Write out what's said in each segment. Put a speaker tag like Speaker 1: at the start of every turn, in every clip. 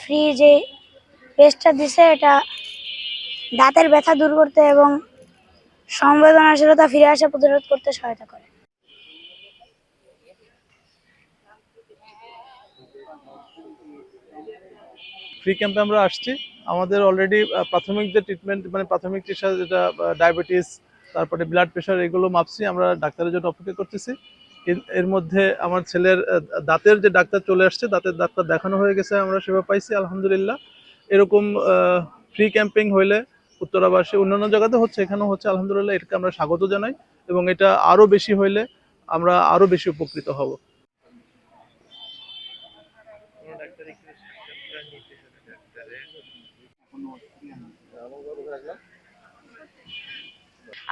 Speaker 1: Free যে পেস্টটা দিছে, এটা দাঁতের ব্যথা দূর করতে এবং সংবেদনশীলতা ফিরে আসা প্রতিরোধ করতে সহায়তা করে।
Speaker 2: ফ্রি ক্যাম্পে আমরা আসছি। আমাদের অলরেডি প্রাথমিক যে ট্রিটমেন্ট মানে প্রাথমিক চিকিৎসা যেটা ডায়াবেটিস তারপরে ব্লাড প্রেশার এগুলো মাপছি, আমরা ডাক্তারের জন্য অপেক্ষা করতেছি। এর- মধ্যে আমার ছেলের দাঁতের যে ডাক্তার চলে আসছে, দাঁতের ডাক্তার দেখানো হয়ে গেছে, আমরা সেবা পাইছি, আলহামদুলিল্লাহ। এরকম ফ্রি ক্যাম্পিং হইলে উত্তরাবাসী, অন্যান্য জায়গাতে হচ্ছে, এখানেও হচ্ছে, আলহামদুলিল্লাহ, এটাকে আমরা স্বাগত জানাই এবং এটা আরও বেশি হইলে আমরা আরও বেশি উপকৃত হব।
Speaker 3: ডাক্তারের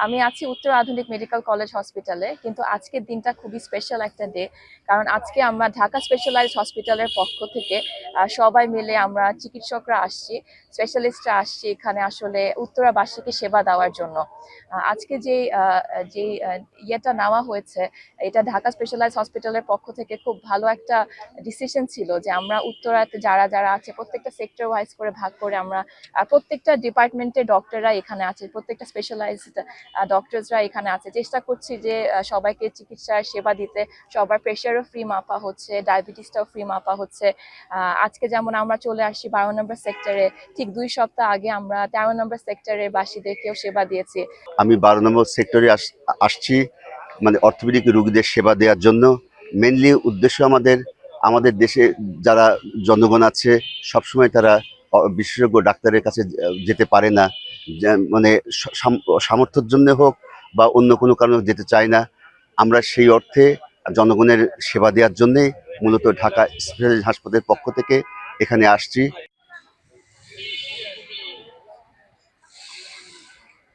Speaker 3: আমি আছি উত্তর আধুনিক মেডিকেল কলেজ হসপিটালে, কিন্তু আজকের দিনটা খুবই স্পেশাল একটা ডে কারণ আজকে আমরা ঢাকা স্পেশালাইজ হসপিটালের পক্ষ থেকে সবাই মিলে আমরা চিকিৎসকরা আসছি স্পেশালিস্টরা আসছি এখানে আসলে উত্তরাবাসীকে সেবা দেওয়ার জন্য। আজকে যে যে ইয়েটা নেওয়া হয়েছে, এটা ঢাকা স্পেশালাইজ হসপিটালের পক্ষ থেকে খুব ভালো একটা ডিসিশন ছিল যে আমরা উত্তরাতে যারা যারা আছে, প্রত্যেকটা সেক্টর ওয়াইজ করে ভাগ করে আমরা প্রত্যেকটা ডিপার্টমেন্টের ডক্টররা এখানে আছে, প্রত্যেকটা স্পেশালাইজড ডক্টরসরা এখানে আছে। চেষ্টা করছি যে সবাইকে চিকিৎসার সেবা দিতে। সবার প্রেশারও ফ্রি মাপা হচ্ছে ডায়াবেটিসটাও ফ্রি মাপা হচ্ছে। আজকে যেমন আমরা চলে আসছি বারো নম্বর সেক্টরে ঠিক দুই সপ্তাহ আগে আমরা তেরো নম্বর সেক্টরের বাসীদেরকেও সেবা দিয়েছি।
Speaker 4: আমি বারো নম্বর সেক্টরে আস- আসছি মানে অর্থোপেডিক রোগীদের সেবা দেওয়ার জন্য। মেনলি উদ্দেশ্য আমাদের আমাদের দেশে যারা জনগণ আছে, সবসময় তারা বিশেষজ্ঞ ডাক্তারের কাছে যেতে পারে না। মানে সামর্থ্যের জন্য হোক বা অন্য কোনো কারণে যেতে চায় না, আমরা সেই অর্থে জনগণের সেবা দেওয়ার জন্যে মূলত ঢাকা স্পেশালিস্ট হাসপাতালের পক্ষ থেকে এখানে আসছি।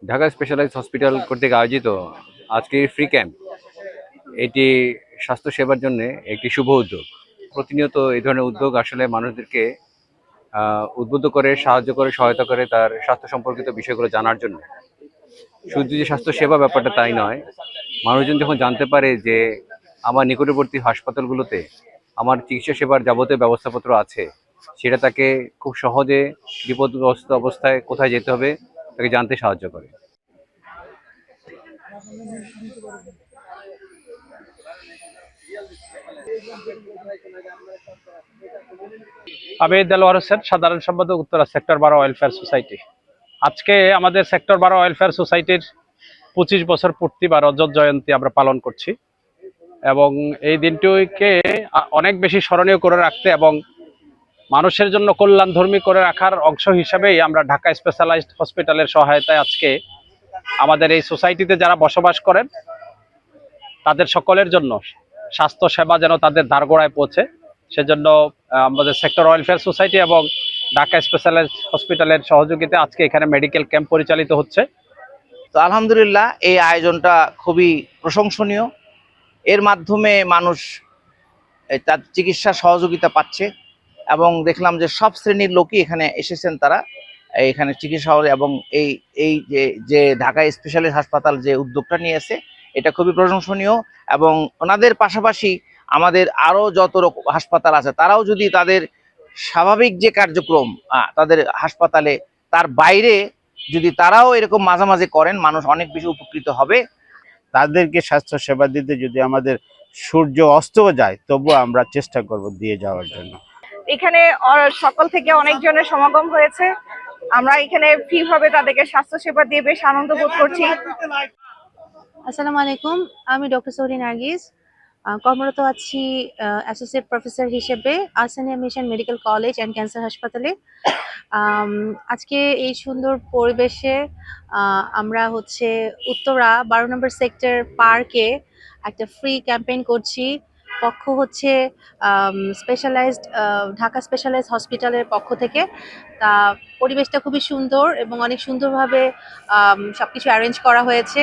Speaker 5: ঢাকা স্পেশালাইজড হসপিটাল কর্তৃক আয়োজিত আজকের ফ্রি ক্যাম্প। এটি স্বাস্থ্য সেবার জন্য একটি শুভ উদ্যোগ। প্রতিনিয়ত এই ধরনের উদ্যোগ আসলে মানুষদেরকে উদ্বুদ্ধ করে, সাহায্য করে, সহায়তা করে তার স্বাস্থ্য সম্পর্কিত বিষয়গুলো জানার জন্য। শুধু যে স্বাস্থ্য সেবা ব্যাপারটা তাই নয়, মানুষজন যখন জানতে পারে যে আমার নিকটবর্তী হাসপাতালগুলোতে আমার চিকিৎসা সেবার যাবতীয় ব্যবস্থাপত্র আছে, সেটা তাকে খুব সহজে বিপদগ্রস্ত অবস্থায় কোথায় যেতে হবে, তাকে জানতে সাহায্য করে।
Speaker 6: আমি দেলোয়ার হোসেন, সাধারণ সম্পাদক, উত্তরা সেক্টর বারো ওয়েলফেয়ার সোসাইটি। আজকে আমাদের সেক্টর বারো ওয়েলফেয়ার সোসাইটির পঁচিশ বছর পূর্তি বা রজত জয়ন্তী আমরা পালন করছি এবং এই দিনটিকে অনেক বেশি স্মরণীয় করে রাখতে এবং মানুষের জন্য কল্যাণধর্মী করে রাখার অংশ হিসাবেই আমরা ঢাকা স্পেশালাইজড হসপিটালের সহায়তায় আজকে আমাদের এই সোসাইটিতে যারা বসবাস করেন, তাদের সকলের জন্য স্বাস্থ্য সেবা যেন তাদের ধারগোড়ায় পৌঁছে। সেজন্য আমাদের সেক্টর ওয়েলফেয়ার সোসাইটি এবং ঢাকা স্পেশালাইজড হসপিটালের সহযোগিতা আজকে এখানে মেডিকেল ক্যাম্প পরিচালিত হচ্ছে।
Speaker 7: তো আলহামদুলিল্লাহ, এই আয়োজনটা খুবই প্রশংসনীয়। এর মাধ্যমে মানুষ তার চিকিৎসা সহযোগিতা পাচ্ছে এবং দেখলাম যে সব শ্রেণির লোকই এখানে এসেছেন তারা এখানে চিকিৎসা হলে এবং এই এই যে যে ঢাকা স্পেশালিস্ট হাসপাতাল যে উদ্যোগটা নিয়েছে, এটা খুবই প্রশংসনীয় এবং ওনাদের পাশাপাশি আমাদের আরও যত রকম হাসপাতাল আছে তারাও যদি তাদের স্বাভাবিক যে কার্যক্রম আহ, তাদের হাসপাতালে তার বাইরে যদি তারাও এরকম মাঝামাঝি করেন মানুষ অনেক বেশি উপকৃত হবে।
Speaker 8: তাদেরকে স্বাস্থ্য সেবা দিতে যদি আমাদের সূর্য অস্তও যায় তবুও আমরা চেষ্টা করব দিয়ে যাওয়ার জন্য।
Speaker 9: এখানে সকল থেকে অনেকজনের সমাগম হয়েছে। আমরা এখানে ফ্রি ভাবে তাদেরকে স্বাস্থ্য সেবা দিয়ে বেশ আনন্দ বোধ করছি।
Speaker 10: আসসালামু আলাইকুম আমি ডক্টর সৌরি নার্গিস আহ, কর্মরত আছি অ্যাসোসিয়েট প্রফেসর হিসেবে Ahsania mission medical college and cancer হাসপাতালে। আজকে এই সুন্দর পরিবেশে আমরা হচ্ছে উত্তরা বারো নম্বর সেক্টর পার্কে একটা ফ্রি ক্যাম্পেইন করছি। পক্ষ হচ্ছে স্পেশালাইজড ঢাকা স্পেশালাইজড হসপিটালের পক্ষ থেকে। তা পরিবেশটা খুবই সুন্দর এবং অনেক সুন্দরভাবে সব কিছু অ্যারেঞ্জ করা হয়েছে।